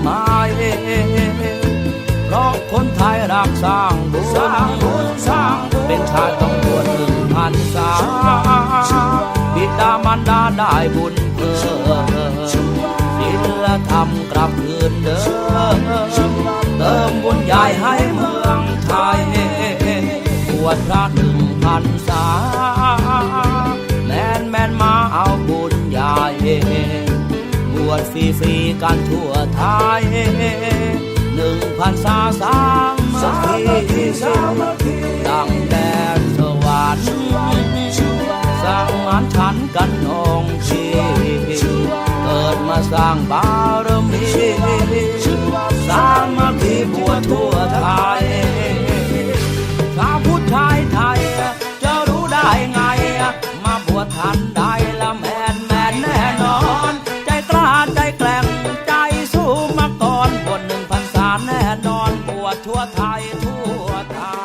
ไมเพราะคนไทยรักสร้างบุญสร้างบุญสร้างเป็นชาติต้องบวชหนึ่งพันษาบิดามันดาได้บุญเพิ่มสีเลือทำกลับคืนเดิมเติมบุญใหญ่ให้เมืองไทยบวชพระหนึ่งพันษา วดฟรีๆกันทั่วไทยหนึ่งพันสาสามสามักคีดังแดนสวรรค์สร้างมันฉันกันองชีเกิดมาสร้างบารมีสามัคคีบัวทั่วไทยชาวพุทไทยไทยจะรู้ได้ไง มาบวชทันได้ ทั่วไทย